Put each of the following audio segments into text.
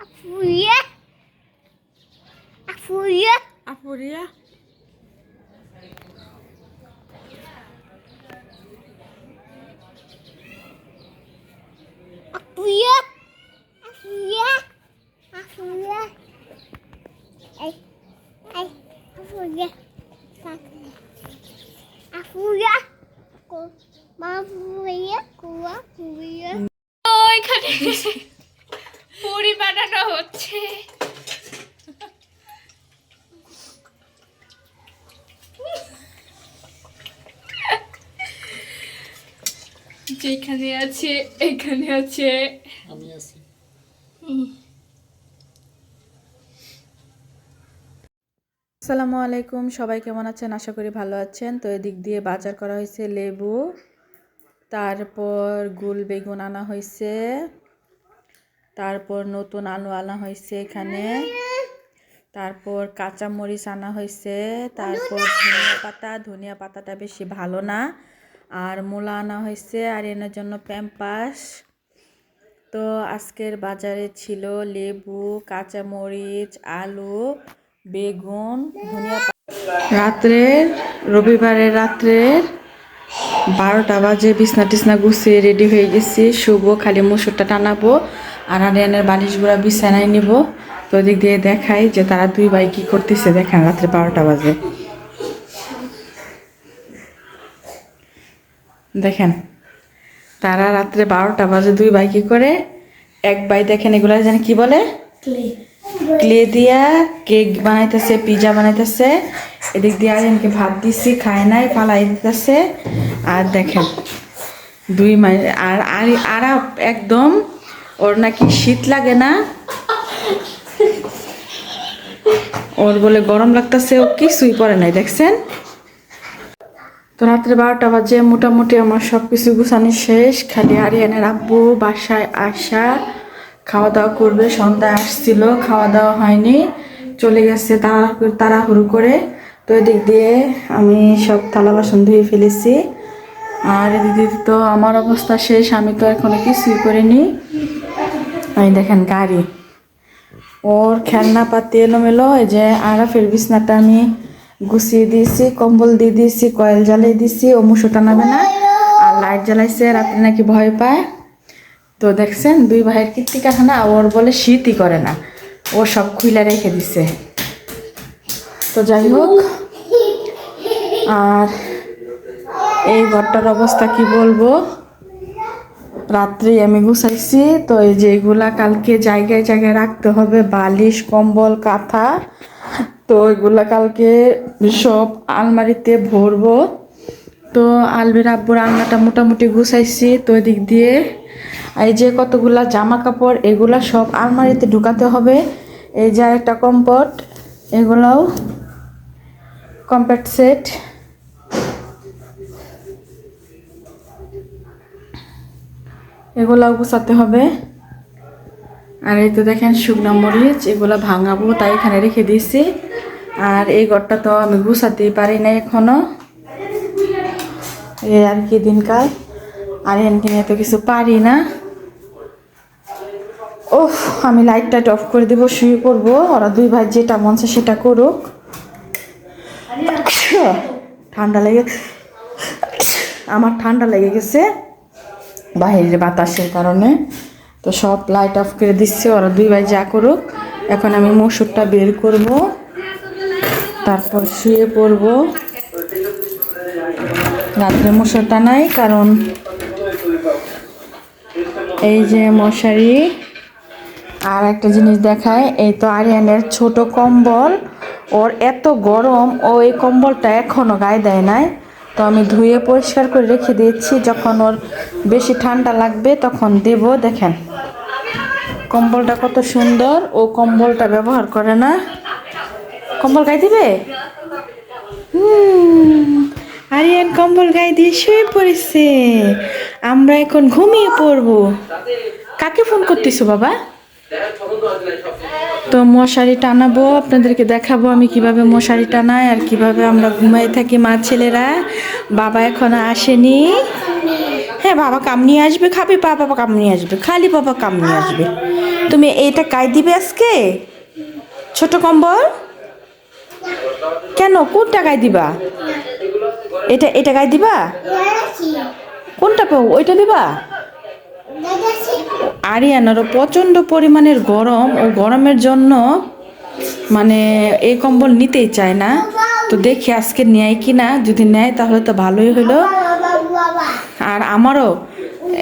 Afuriye. Afuriye. Afuriye. Afuriye. Afuriye. Afuriye. Ay. Ay. Afuriye. Afuriye. Cô. Mà Afuriye. Cô. Afuriye. Ôi, thật বানানো হচ্ছে। যেখানে আছে এখানে আছে। আমি আছি। আসসালামু আলাইকুম সবাই কেমন আছেন? আশা করি ভালো আছেন। তো এদিক দিয়ে বাজার করা হয়েছে লেবু তারপর গুল বেগুন আনা হয়েছে। তারপর নতুন আলু আনা হয়েছে এখানে। তারপর কাঁচা মরিচ আনা হয়েছে। তারপর ধনিয়া পাতা। ধনিয়া পাতাটা বেশি ভালো না। আর মূলা আনা হয়েছে আর এনার জন্য প্যাম্পাস। তো আজকের বাজারে ছিল লেবু, কাঁচামরিচ, আলু, বেগুন, ধনিয়া রাত্রের, রবিবারের রাত্রের বারোটা বাজে, বিছনা টিছনা গুছিয়ে রেডি হয়ে গেছি। শুভ খালি মুসুরটা টানাবো। আর আরিয়ানের বালিশগুলো বিছানায় নিব। তো ওদিক দিয়ে দেখাই যে তারা দুই ভাই কি করতেছে। দেখেন রাত্রে বারোটা বাজে। দেখেন তারা রাত্রে বারোটা বাজে দুই ভাই কি করে? এক ভাই দেখেন এগুলো যেন কি বলে? ক্লে। দিয়া কেক বানাইতেছে পিজা বানাইতেছে। এদিক দিয়ে আরেনকে ভাত দিছি খায় নাই পালাই দিতেছে। আর দেখেন দুই মাই আর আর একদম ওর নাকি শীত লাগে না? ওর বলে গরম লাগতেছে, ও কিছুই পরে নাই, দেখছেন? তো রাত্রে বারোটা বাজে, মোটামুটি আমার সব কিছু গুছানি শেষ। খালি আরিয়ানের আব্বু বাসায় আসা খাওয়া দাওয়া করবে, সন্ধ্যায় আসছিল খাওয়া দাওয়া হয়নি। চলে গেছে তাড়া তাড়াহুড়ো করে। তো এদিক দিয়ে আমি সব থালা বাসন ধুয়ে ফেলেছি। আর এদিক দিয়ে তো আমার অবস্থা শেষ, আমি তো এখনও কিছুই করিনি। আমি দেখেন গাড়ি। ওর খেলনা পাতি এলোমেলো, এই যে আরাফের বিছনাটা আমি গুছিয়ে দিয়েছি, কম্বল দিয়ে দিয়েছি, কয়েল জ্বালিয়ে দিয়েছি, ও মুসো টানাবে না। আর লাইট জ্বালাইছে, রাত্রে নাকি ভয় পায়। তো দেখছেন, দুই ভাইয়ের কীর্তিকাখানা ওর বলে শীতই করে না। ও সব খুইলা রেখে দিছে। তো যাই হোক, আর এই ঘরটার অবস্থা কি বলব? রাত্রে আমি গুছাইছি। তো এই যে এগুলা কালকে জায়গায় জায়গায় রাখতে হবে। বালিশ, কম্বল, কাঁথা। তো এগুলা কালকে সব আলমারিতে ভরবো। তো আলবির আব্বুর আলনাটা মোটামুটি গুছাইছি। তো এদিক দিয়ে এই যে কতগুলা জামা কাপড় এগুলা সব আলমারিতে ঢুকাতে হবে। এই যে একটা কম্পট, এগুলাও কম্প্যাক্ট সেট। এগুলাও গুছাতে হবে। আর এই তো দেখেন শুকনো মরিচ, এগুলো ভাঙাবো, তাই এখানে রেখে দিয়েছি। আর এই ঘরটা তো আমি গুছাতেই পারি না এখনও। এ আর কি দিনকাল। আর এনকে নিয়ে তো কিছু পারি না। ওহ আমি লাইটটা অফ করে দেবো, শুয়ে পড়ব। ওরা দুই ভাই যেটা মন সেটা করুক। ঠান্ডা লেগে আমার ঠান্ডা লেগে গেছে। বাইরের বাতাসের কারণে। তো সব লাইট অফ করে দিচ্ছে, ওরা দুই ভাই যা করুক। এখন আমি মসুরটা বের করব, তারপর শুয়ে পড়ব। রাত্রে মশারটা নাই, কারণ এই যে মশারি, আর একটা জিনিস দেখায়, এই তো আরিয়ানের ছোট কম্বল। ওর এত গরম, ও এই কম্বলটা এখনও গায়ে দেয় নাই। তো আমি ধুয়ে পরিষ্কার করে রেখে দিয়েছি। যখন ওর বেশি ঠান্ডা লাগবে তখন দেব, দেখেন। কম্বলটা কত সুন্দর। ও কম্বলটা ব্যবহার করে না। কম্বল গায়ে দিবে? আরিয়ান, কম্বল গায়ে দিয়ে শুয়ে পড়েছে। আমরা এখন ঘুমিয়ে পড়ব। কাকে ফোন করতেছো বাবা? তো মশারি টানাবো, আপনাদেরকে দেখাবো আমি কীভাবে মশারি টানাই আর কীভাবে আমরা ঘুমাই থাকি মা ছেলেরা। বাবা এখনও আসেনি। হ্যাঁ বাবা কাম নিয়ে আসবে, খাবে, বাবা কাম নিয়ে আসবে, খালি বাবা কাম নিয়ে আসবে। তুমি এইটা কাই দিবে আজকে? ছোট কম্বল? কেন? কোন টাকায় দিবা? এটা এটা গায়ে দিবা? কোনটা পাবো? ওইটা দিবা? আরিয়ানারও প্রচণ্ড পরিমাণের গরম ও গরমের জন্য মানে এই কম্বল নিতেই চায় না। তো দেখি আজকে নেয় কি না যদি নেয় তাহলে তো ভালোই হলো। আর আমারও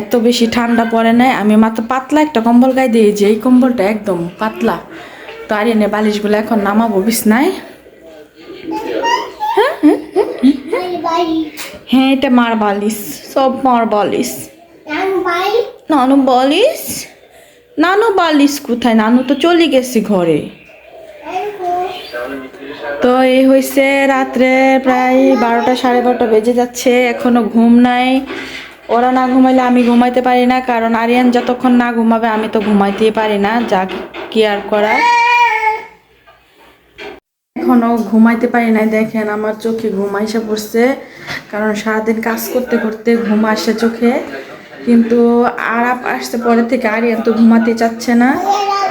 এত বেশি ঠান্ডা পড়ে নাই, আমি মাত্র পাতলা একটা কম্বল গায়ে দিয়েছি, এই কম্বলটা একদম পাতলা। তো আরিয়ানে বালিশগুলো এখন নামাবো, বিছনায়। বাই বাই হ্যাঁ এটা মার বালিশ, সব মার বালিশ। নানু বলিস? নানু বালিশ কোথায়? নানু তো চলে গেছে ঘরে। তো এই হয়েছে রাত্রে প্রায় বারোটা, সাড়ে বারোটা বেজে যাচ্ছে, এখনও ঘুম নাই। ওরা না ঘুমাইলে আমি ঘুমাইতে পারি না, কারণ আরিয়ান যতক্ষণ না ঘুমাবে, আমি তো ঘুমাইতেই পারি না, যা কি আর করার। এখনও ঘুমাইতে পারি নাই, দেখেন আমার চোখে ঘুম পড়ছে, কারণ সারাদিন কাজ করতে করতে ঘুম আসে চোখে। কিন্তু আরাপ আসতে পরে থেকে আরিয়ান তো ঘুমাতে চাচ্ছে না,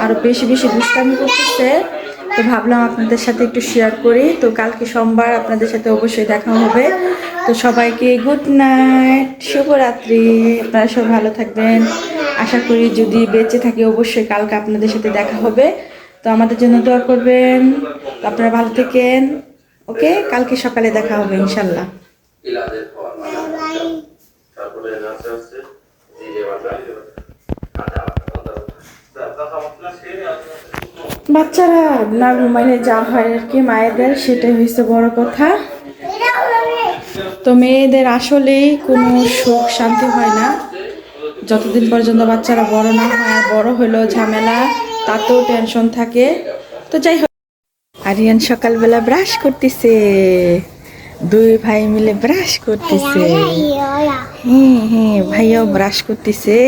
আরও বেশি বেশি দুষ্টামি করতেছে। তো ভাবলাম আপনাদের সাথে একটু শেয়ার করি। তো কালকে সোমবার আপনাদের সাথে অবশ্যই দেখা হবে। তো সবাইকে গুড নাইট শুভরাত্রি। আপনারা সব ভালো থাকবেন। আশা করি যদি বেঁচে থাকি অবশ্যই কালকে আপনাদের সাথে দেখা হবে। তো আমাদের জন্য দোয়া করবেন। আপনারা ভালো থাকেন। ওকে? কালকে সকালে দেখা হবে ইনশাল্লাহ। তারপরে আস্তে আস্তে ধীরে বাজা বাচ্চারা না ঘুমাইলে যা হয় আর কি মায়েদের, সেটাই হয়েছে বড় কথা। তো মেয়েদের আসলেই কোনো সুখ শান্তি হয় না। যতদিন পর্যন্ত বাচ্চারা বড় না হয়, বড় হলেও ঝামেলা, তাতেও টেনশন থাকে। তো যাই হোক, আরিয়ান সকালবেলা ব্রাশ করতেছে। দুই ভাই মিলে ব্রাশ করতেছে। হ্যাঁ হ্যাঁ ভাইয়াও ব্রাশ করতেছে।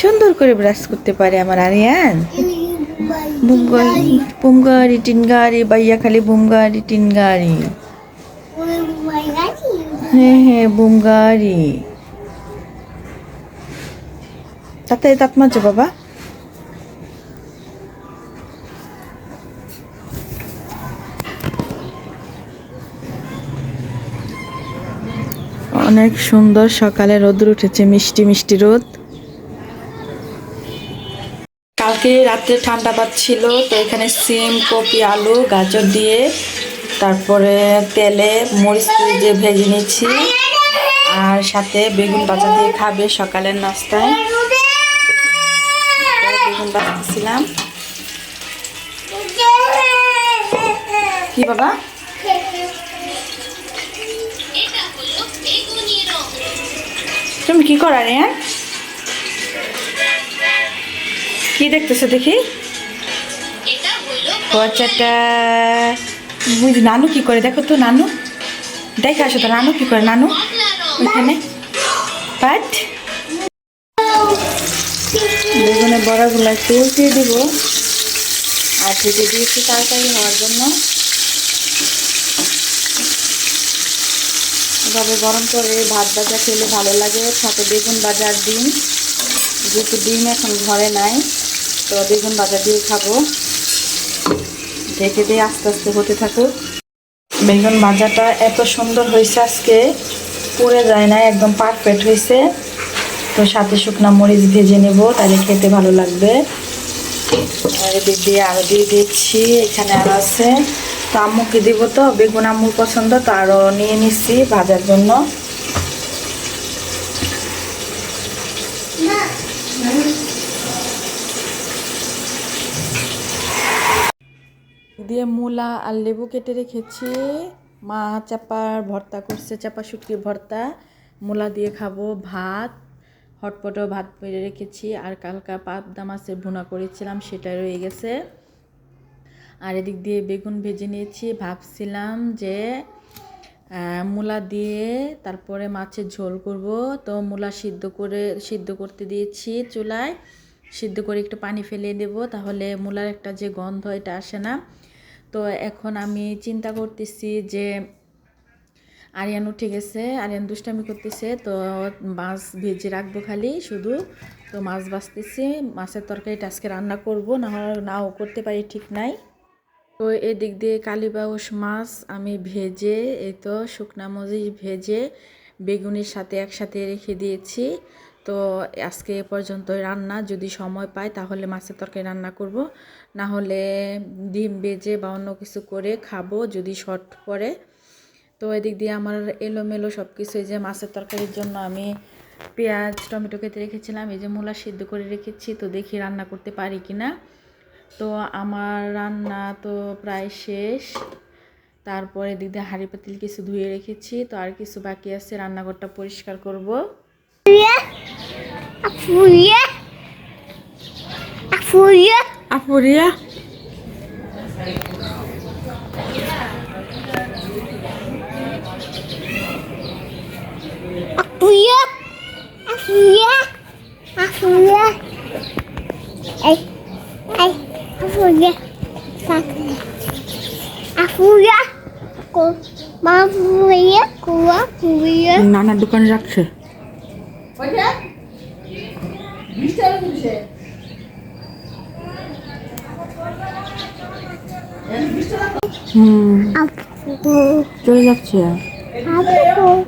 সুন্দর করে ব্রাশ করতে পারে আমার আরিয়ান। বুমগাড়ি বুমগাড়ি টিনগাড়ি ভাইয়া খালি বুমগাড়ি টিনগাড়ি হ্যাঁ হ্যাঁ বুমগাড়ি তাতে দাঁত মাজো বাবা? অনেক সুন্দর সকালে রোদ উঠেছে, মিষ্টি মিষ্টি রোদ। কালকে রাত্রে ঠান্ডা পাচ্ছিল, তো এখানে সিম, কপি, আলু, গাজর দিয়ে তারপরে তেলে মরিচ দিয়ে ভেজে নিচ্ছি, আর সাথে বেগুন ভাজা দিয়ে খাবে সকালের নাস্তায়। বেগুন ভাজতেছিলাম কি বাবা? তুমি কি করা রে কি দেখতেছো দেখি? বাচ্চাটা বুঝি নানু কি করে? দেখো তো নানু। দেখে আসো তো নানু কি করে? নানু ওইখানে। পাট। বেগুনের বড়াগুলো একটু উল্টিয়ে দিব। আর থেকে দিয়েছি তাড়াতাড়ি হওয়ার জন্য। এভাবে গরম করে ভাত ভাজা খেলে ভালো লাগে। সাথে বেগুন ভাজা আর ডিম। যেহেতু ডিম এখন ঘরে নাই, তো বেগুন ভাজা দিয়ে খাব। ঢেকে দিয়ে আস্তে আস্তে হতে থাকুক। বেগুন ভাজাটা এত সুন্দর হয়েছে আজকে, পুড়ে যায় না একদম পারফেক্ট হয়েছে। তো সাথে শুকনা মরিচ ভেজে নেব, তাহলে খেতে ভালো লাগবে। আর দিয়ে আরও দিয়ে দিচ্ছি, এখানে আরও আছে। তো আম্মুকে দিব তো, বেগুন আম্মুর পছন্দ, তো আরও নিয়ে নিচ্ছি ভাজার জন্য। দিয়ে মূলা আর লেবু কেটে রেখেছি। মা চাপার ভর্তা করছে, চাপা শুটকির ভর্তা। মূলা দিয়ে খাব ভাত, হটপটও ভাত পেরে রেখেছি। আর কালকা পাবদা মাছের ভুনা করেছিলাম, সেটা রয়ে গেছে। আর এদিক দিয়ে বেগুন ভেজে নিয়েছি। ভাবছিলাম যে মূলা দিয়ে তারপরে মাছের ঝোল করব। তো মূলা সিদ্ধ করে, সিদ্ধ করতে দিয়েছি চুলায়। সিদ্ধ করে একটু পানি ফেলে দেব, তাহলে মূলার একটা যে গন্ধ, এটা আসে না। তো এখন আমি চিন্তা করতেছি যে, আরিয়ান উঠে গেছে, আরিয়ান দুষ্টামি করতেছে। তো মাছ ভেজে রাখব খালি শুধু। তো মাছ বাছতেছি মাছের তরকারিটা আজকে রান্না করব না নাও করতে পারি ঠিক নাই। তো এদিক দিয়ে কালীবাউস মাছ আমি ভেজে, এই তো শুকনা মরিচ ভেজে বেগুনের সাথে একসাথে রেখে দিয়েছি। তো আজকে এ পর্যন্ত রান্না, যদি সময় পাই তাহলে মাছের তরকারি রান্না করব। না হলে ডিম বেজে বা অন্য কিছু করে খাব যদি শর্ট পড়ে। তো এদিক দিয়ে আমার এলোমেলো সব কিছু এই যে মাছের তরকারির জন্য আমি পেঁয়াজ, টমেটো কেটে রেখেছিলাম, এই যে মূলা সিদ্ধ করে রেখেছি, তো দেখি রান্না করতে পারি কি না তো আমার রান্না তো প্রায় শেষ তারপরে দিয়ে হাঁড়ি পাতিল কিছু ধুয়ে রেখেছি তো আর কিছু বাকি আছে রান্নাঘরটা পরিষ্কার করব. আপুরিয়া Afuya. Afuya. Afuya. Ay. Ay. Afuya. Sakla. Afuya. Ko. Mafuya. Kuwa. Kuya. নানার দোকানে রাখছে হুম Afu. চলে যাচ্ছে Afu.